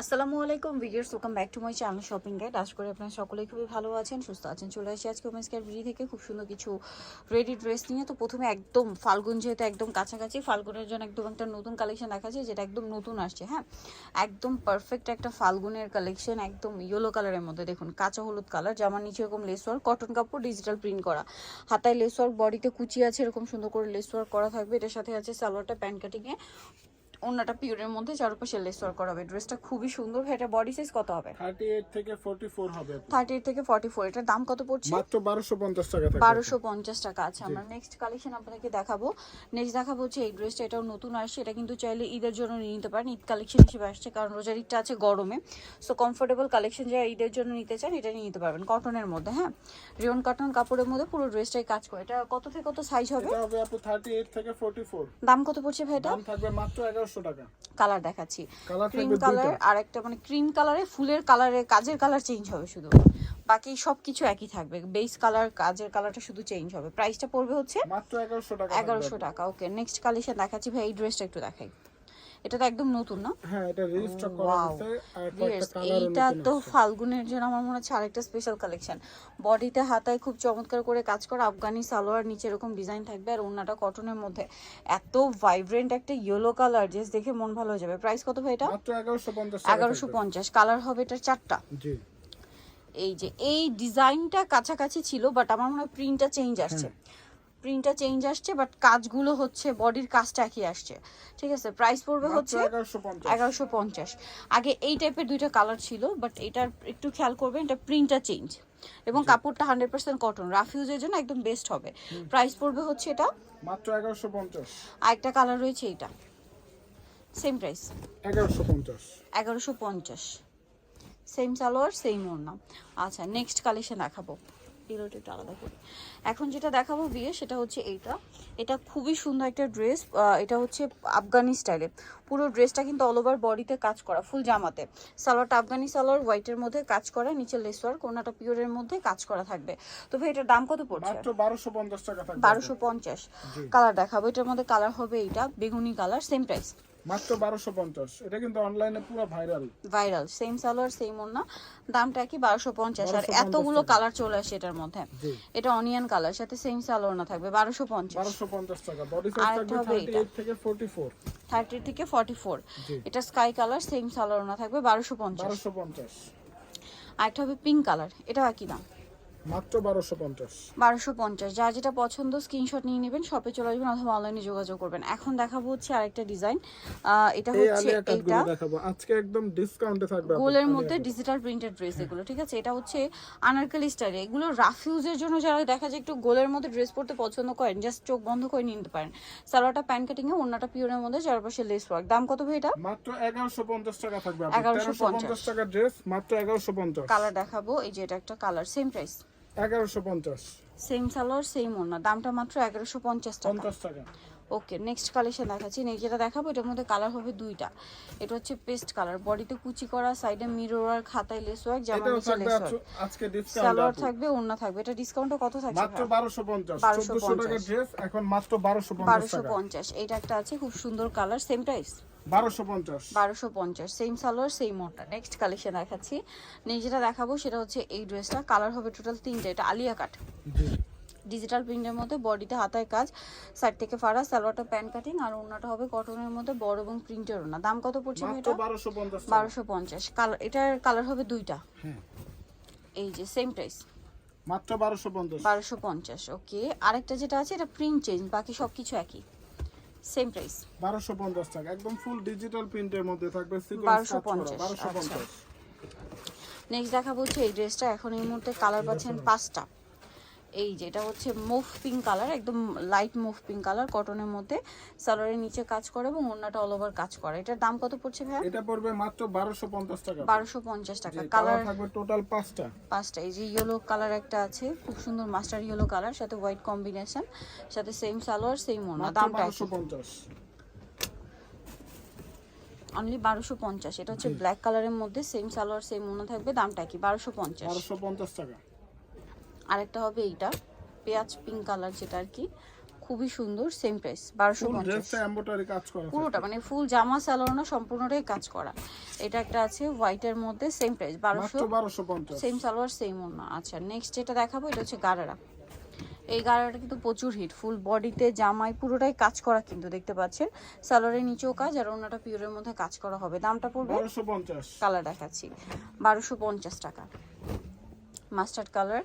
আসসালামু আলাইকুম videos welcome back to my channel shopping guide. আশা করি আপনারা সকলেই খুবই ভালো আছেন, সুস্থ আছেন। চলে আসি আজকে ওমেন্স কেয়ার ভিডি থেকে খুব সুন্দর কিছু রেডি ড্রেস নিয়ে। তো প্রথমে একদম ফাল্গুন, যেহেতু একদম কাছাকাছি, ফাল্গুনের জন্য একদম একটা নতুন কালেকশন দেখাচ্ছে, যেটা একদম নতুন আসছে হ্যাঁ? একদম পারফেক্ট একটা ফাল্গুনের কালেকশন, একদম ইয়েলো কালারের মধ্যে। দেখুন, কাঁচা হলুদ কালার জামার নিচে এরকম লেস ওয়ার্ক কটন কাপড় ডিজিটাল প্রিন্ট করা। হাতায় লেস ওয়ার্ক বডিতে কুচি আছে, এরকম সুন্দর করে লেস ওয়ার্ক করা থাকবে। এটার সাথে আছে সালোয়ারটা, প্যান্ট কাটিংয়ে অন্যটা পিওরের মধ্যে চারপাশে লেস ওয়ার্ক করা হবে। ড্রেসটা খুবই সুন্দর এটা বডি সাইজ কত হবে? থার্টি এইট থেকে ফোর্টি ফোর হবে। আপু। থার্টি থেকে ফর্টি ফোর এটার দাম কত পড়ছে? মাত্র বারোশো পঞ্চাশ টাকা থাকবে। বারোশো পঞ্চাশ টাকা। আছে আমরা নেক্সট কালেকশন আপনাদেরকে দেখাবো। নেক্সট দেখাবো হচ্ছে এই ড্রেসটা এটাও নতুন আসছে। এটা কিন্তু চাইলে ঈদের জন্য নিয়ে নিতে পারেন। ঈদ কালেকশন হিসেবে আসছে কারণ রোজার ঈদটা আছে গরমে। সো কমফোর্টেবল কালেকশন যারা ঈদের জন্য নিতে চান এটা নিয়ে নিতে পারবেন কটনের মধ্যে হ্যাঁ? রিয়ন কটন কাপড়ের মধ্যে পুরো ড্রেসটাই কাজ করে। এটা কত থেকে কত সাইজ হবে? এটা হবে আপু থার্টি এইট থেকে ফোর্টি ফোর দাম কত পড়ছে ভাই এটা? দাম থাকবে মাত্র এগারোশো টাকা। কালার দেখাচ্ছি। ক্রিম কালার আর একটা মানে ক্রিম কালারে ফুলের কালারে কাজের কালার চেঞ্জ হবে শুধু। বাকি সব কিছু একই থাকবে। বেস কালার কাজের কালারটা শুধু চেঞ্জ হবে। প্রাইসটা পড়বে হচ্ছে মাত্র এগারোশো টাকা এগারোশো থাকবে টাকা। ওকে নেক্সট কালেকশন দেখাচ্ছি। ভাই এই ড্রেসটা একটু দেখাই। এটা তো একদম নতুন না? হ্যাঁ এটা রেজিস্টার করা Wow. আর Yes, কালার এইটা তো ফাল্গুনের জন্য আমার মনে হচ্ছে আরেকটা স্পেশাল কালেকশন বডিতে হাতায় খুব চমৎকার করে কাজ করা আফগানি সালোয়ার নিচে এরকম ডিজাইন থাকবে আর ওন্নাটা কটনের মধ্যে। এত ভাইব্রেন্ট একটা ইয়েলো কালার জাস্ট দেখে মন ভালো হয়ে যাবে। প্রাইস কত ভাই এটা? এগারোশো পঞ্চাশ এগারোশো পঞ্চাশ। কালার হবে এটার চারটা। জি। এই যে এই ডিজাইনটা কাছাকাছি ছিল বাট আমার মনে হয় প্রিন্টটা চেঞ্জ আসছে। প্রিন্টটা চেঞ্জ আসছে বাট কাজগুলো হচ্ছে বডির কাজটা একই আসছে। ঠিক আছে প্রাইস পড়বে হচ্ছে এগারোশো পঞ্চাশ। আগে এই টাইপের দুইটা কালার ছিল বাট এটার একটু খেয়াল করবেন এটা প্রিন্টটা চেঞ্জ এবং কাপড়টা হান্ড্রেড পার্সেন্ট কটন রাফিউজের জন্য একদম বেস্ট হবে। প্রাইস পড়বে হচ্ছে এটা মাত্র এগারোশো পঞ্চাশ। আরেকটা কালার রয়েছে এটা। সেম প্রাইস এগারোশো পঞ্চাশ। এগারোশো পঞ্চাশ। সেম সালোয়ার সেম ওড়না। আচ্ছা নেক্সট কালেকশন দেখাবো। এগুলোটা একটু আলাদা করি। এখন যেটা দেখাবো বিয়ে সেটা হচ্ছে এইটা। এটা খুবই সুন্দর একটা ড্রেস এটা হচ্ছে আফগানি স্টাইলে। পুরো ড্রেসটা কিন্তু অল ওভার বডিতে কাজ করা ফুল জামাতে। সালোয়ারটা আফগানি সালোয়ার হোয়াইটের মধ্যে কাজ করা নিচে লেসওয়ার কোনাটা পিওরের মধ্যে কাজ করা থাকবে। তো ভাই এটার দাম কত পড়ছে? মাত্র বারোশো পঞ্চাশ টাকা বারোশো পঞ্চাশ। কালার দেখাবো এটার মধ্যে কালার হবে এইটা বেগুনি কালার সেম প্রাইস মাত্র বারোশো পঞ্চাশ। এটা কিন্তু অনলাইনে পুরো viral viral same salwar same ওড়না দামটা কি বারোশো পঞ্চাশ। আর এতগুলো কালার চলে আসে এটার মধ্যে। এটা অনিয়ন কালার সাথে সেম সালোয়ার না থাকবে বারোশো পঞ্চাশ। বারোশো পঞ্চাশ টাকা। বডি সাইজ থাকবে হবে থার্টি এটা। এইট থেকে ফোর্টি ফোর থার্টি থেকে ফর্টি ফোর জি। এটা স্কাই কালার সেম সালোয়ার না থাকবে বারোশো পঞ্চাশ। বারোশো পঞ্চাশ। আর একটা হবে পিঙ্ক কালার এটা একই দাম। মাত্র বারোশো পঞ্চাশ। বারোশো পঞ্চাশ। যার যেটা পছন্দ স্ক্রিনশট নিয়ে নেবেন শপে চলে আসবেন অথবা অনলাইনে যোগাযোগ করবেন। এখন দেখাবো হচ্ছে আরেকটা ডিজাইন এটা হচ্ছে কাটগুলো দেখাবো। আজকে একদম ডিসকাউন্টে থাকবে গোলের মধ্যে ডিজিটাল প্রিন্টেড ড্রেস এগুলো ঠিক আছে? এটা হচ্ছে আনারকালি স্টাইলে এগুলো রাফিউজের জন্য যারা দেখা যায় একটু গোলের মধ্যে ড্রেস পরতে পছন্দ করেন জাস্ট চোখ বন্ধ করে নিতে পারেন। সালোয়ারটা প্যান্ট কাটিং এ অন্যটা পিওরের মধ্যে চারপাশে লেস ওয়ার্ক দাম কত ভাই এটা? মাত্র এগারোশো পঞ্চাশ টাকা থাকবে 1150 টাকা ড্রেস মাত্র এগারোশো পঞ্চাশ। কালার দেখাবো এই যে এটা একটা কালার সেম প্রাইস এগারোশো পঞ্চাশ। সেম সালোয়ার সেম ওড়না দামটা মাত্র এগারোশো পঞ্চাশ টাকা। পঞ্চাশ টাকা। ওকে নেক্সট কালেকশন দেখাচ্ছি। যেটা দেখাবো এটার মধ্যে কালার হবে দুইটা। এটা হচ্ছে পেস্ট কালার বডিতে কুচি করা সাইডে মিরর আর খাতায় লেস ওয়ার্ক জামা নিচে লেস ওয়ার্ক আজকে- ডিসকাউন্ট সালোয়ার থাকবে ওড়না থাকবে। এটা ডিসকাউন্টও কত থাকছে মাত্র ভাই? বারোশো পঞ্চাশ। 1250 চোদ্দশো টাকা ড্রেস এখন মাত্র বারোশো পঞ্চাশ বারোশো টাকা পঞ্চাশ। এইটা একটা আছে খুব সুন্দর কালার সেম প্রাইস বারোশো পঞ্চাশ। বারোশো পঞ্চাশ সেম সালোয়ার সেম মোটা নেক্সট কালেকশন দেখাচ্ছি। যেটা দেখাবো সেটা হচ্ছে এই ড্রেসটা কালার হবে টোটাল তিনটে এটা আলিয়া কাট ডিজিটাল প্রিন্টের মধ্যে বডিতে হাতায় কাজ সাইড থেকে ফাড়া সালোয়ারটা প্যান্ট কাটিং আর ওনাটা হবে কটনের মধ্যে বড় এবং প্রিন্টের ওনা দাম কত পড়ছে এটা? বারোশো পঞ্চাশ কালার এটার কালার হবে দুইটা। হ্যাঁ। এই যে সেম প্রাইস মাত্র বারোশো পঞ্চাশ। বারোশো পঞ্চাশ ওকে আরেকটা যেটা আছে এটা প্রিন্ট চেঞ্জ বাকি সব কিছু একই। সেম প্রাইস বারোশো পঞ্চাশ টাকা। একদম ফুল ডিজিটাল প্রিন্টের মধ্যে থাকবে বারোশো পঞ্চাশ, বারোশো আচ্ছা। পঞ্চাশ নেক্সট দেখা হচ্ছে এই ড্রেসটা এখন এই মুহূর্তে কালার পাচ্ছেন পাঁচটা। এই যেটা হচ্ছে মুভ পিঙ্ক কালার একদম লাইট মুভ পিঙ্ক কালার কটনের মধ্যে সালোয়ারের নিচে কাজ করে এবং অন্যটা অল ওভার কাজ করে। এটার দাম কত পড়ছে ভাই এটা পড়বে মাত্র বারোশো পঞ্চাশ টাকা। বারোশো পঞ্চাশ টাকা। কালার থাকবে টোটাল পাঁচটা। পাঁচটা। এই যে ইয়েলো কালার একটা আছে খুব সুন্দর মাস্টার ইয়েলো কালার সাথে হোয়াইট কম্বিনেশন সাথে সেম সালোয়ার সেম ওনা দামটা বারোশো পঞ্চাশ। অনলি বারোশো পঞ্চাশ। এটা হচ্ছে ব্ল্যাক কালারের মধ্যে সেম সালোয়ার সেম ওনা থাকবে দামটা কি বারোশো পঞ্চাশ। বারোশো পঞ্চাশ টাকা। আরেকটা হবে এইটা পেঁয়াজ পিঙ্ক কালার যেটা আর কি খুবই সুন্দর সেম প্রাইস বারোশো পুরোটা মানে ফুল জামা সালোয়ার সম্পূর্ণটাই কাজ করা। এটা একটা আছে হোয়াইটের মধ্যে সেম প্রাইস বারোশো। সেম সালোয়ার সেম অন্য আচ্ছা নেক্সট যেটা দেখাবো এটা হচ্ছে গারারা। এই গারাটা কিন্তু প্রচুর হিট ফুল বডিতে জামাই পুরোটাই কাজ করা কিন্তু দেখতে পাচ্ছেন। সালোয়ারের নিচেও কাজ আর অন্যটা পিওরের মধ্যে কাজ করা হবে। দামটা পড়বে বারোশো পঞ্চাশ। কালার দেখাচ্ছি। বারোশো পঞ্চাশ টাকা। Mustard colour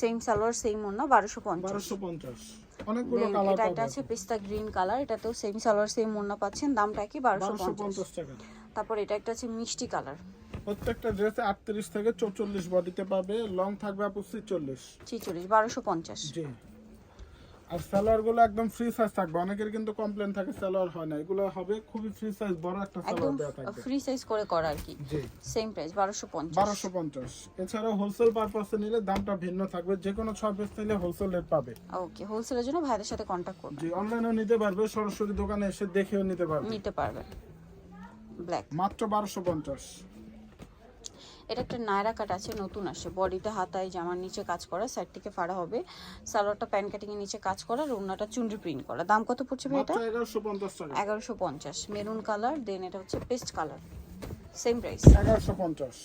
same salwar same অন্য বারোশো পঞ্চাশ। এটা একটা আছে পেস্তা গ্রিন কালার এটাতেও সেম সালোয়ার সেম ওড়না পাচ্ছেন দামটা কি? বারোশো পঞ্চাশ। টাকা। তারপর এটা একটা আছে মিষ্টি কালার। প্রত্যেকটা ড্রেসে আটত্রিশ থেকে চৌচল্লিশ বডিতে পাবে লং থাকবে আপু চল্লিশ ছিচল্লিশ বারোশো পঞ্চাশ। জি। আর সালোয়ারগুলো একদম ফ্রি সাইজ থাকবে। অনেকের কিন্তু কমপ্লেন থাকে সালোয়ার হয় না। এগুলো হবে খুবই ফ্রি সাইজ বড় একটা সালোয়ার দেওয়া থাকবে। ফ্রি সাইজ করে করা আর কি। জি। সেম প্রাইস বারোশো পঞ্চাশ। বারোশো পঞ্চাশ। এছাড়াও হোলসেল পারপাসে নিলে দামটা ভিন্ন থাকবে। যে কোনো ছয় পিস নিলে হোলসেল রেট পাবে। ওকে হোলসেলের জন্য ভাইদের সাথে কন্ট্যাক্ট করবেন জি অনলাইনেও নিতে পারবে সরাসরি দোকানে এসে দেখেও নিতে পারবে। নিতে পারবে। ব্ল্যাক মাত্র বারোশো পঞ্চাশ। এটা একটা নায়রা কাট আছে নতুন আসে। বডিটা হাতায় জামার নিচে কাজ করা সাইড থেকে ফাড়া হবে। সালোয়ারটা প্যান কাটিং এর নিচে কাজ করা আর ওড়নাটা চুনরি প্রিন্ট করা। দাম কত পড়ছে ভাই এটা? এগারোশো পঞ্চাশ মেরুন কালার দেন এটা হচ্ছে পেস্ট কালার সেম প্রাইস এগারোশো পঞ্চাশ।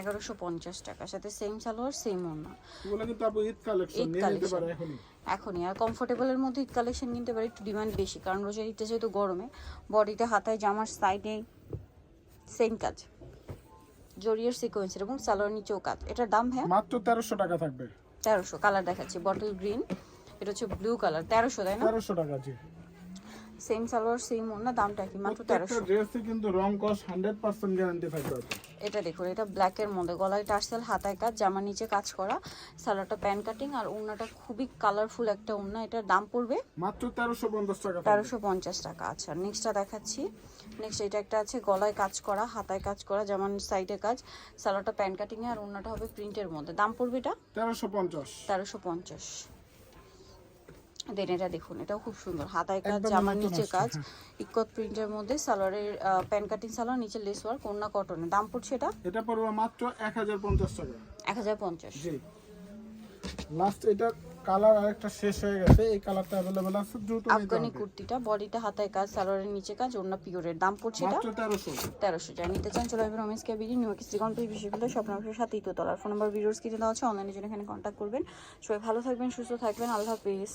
এগারোশো পঞ্চাশ টাকা। সাথে সেম সালোয়ার সেম ওড়না। এগুলো কিন্তু আপু ঈদ কালেকশন নিয়ে নিতে collection। পারে এখনই। এখনই। আর কমফোর্টেবলের মধ্যে ঈদ কালেকশন কিনতে পারি একটু ডিমান্ড বেশি। কারণ রোজার ঈদটা যেহেতু গরমে বডিতে হাতায় জামার সাইডে সেম কাজ। জরিয়ার সিকোয়েন্সের এবং সালোয়ার নিচেও কাজ এটার দাম হ্যাঁ? মাত্র তেরোশো টাকা থাকবে। তেরোশো কালার দেখাচ্ছি বটল গ্রিন এটা হচ্ছে ব্লু কালার তেরোশো তাই না? তেরোশো টাকা জি। সেম সালোয়ার সেম ওড়না দামটা কি? মাত্র তেরোশো। ড্রেসে কিন্তু রং কস হান্ড্রেড পার্সেন্ট গ্যারান্টি থাকবে। এটা দেখুন এটা ব্ল্যাকের মধ্যে। গলায় টার্সেল হাতায় কাজ জামার নিচে কাজ করা সালোয়ারটা প্যান কাটিং আর ওড়নাটা খুবই কালারফুল একটা ওড়না। এটার দাম পড়বে মাত্র তেরোশো পঞ্চাশ টাকা। তেরোশো পঞ্চাশ টাকা আচ্ছা। নেক্সটটা দেখাচ্ছি। নেক্সট এটা একটা আছে গলায় কাজ করা হাতায় কাজ করা যেমন সাইডে কাজ সালোয়ারটা প্যান কাটিং আর ওড়নাটা হবে প্রিন্টের মধ্যে। দাম পড়বে এটা? তেরোশো পঞ্চাশ। তেরোশো পঞ্চাশ। দেন এটা দেখুন এটাও খুব সুন্দর। হাতায় কাজ জামার নিচে কাজ ইকত প্রিন্টের মধ্যে সালোয়ারের প্যান কাটিং সালোয়ার নিচে লেস ওয়ার্ক কন্যা কটনের দাম পড়ছে এটা? এটা পড়বে মাত্র এক হাজার পঞ্চাশ টাকা। এক হাজার পঞ্চাশ। জি। লাস্ট এটা কালার আরেকটা শেষ হয়ে গেছে এই কালারটা অ্যাভেলেবেল আছে দ্রুত আফগানি কুর্তিটা হাতায় কাজ সালোয়ারের নিচে কাজ অন্য পিওরের দাম পড়ছে এটা? মাত্র তেরোশো। তেরোশো। যা নিতে চান চলে আসবেন রমেশ ক্যাবিরি নিউ শ্রীগণ পেজ বিশ্ববিদ্যালয় স্বপ্নের সাথে তলার। ফোন নাম্বার ভিডিওস কিনে দেওয়া আছে অনলাইনের জন্য এখানে কন্ট্যাক্ট করবেন। সবাই ভালো থাকবেন সুস্থ থাকবেন আল্লাহ হাফিজ।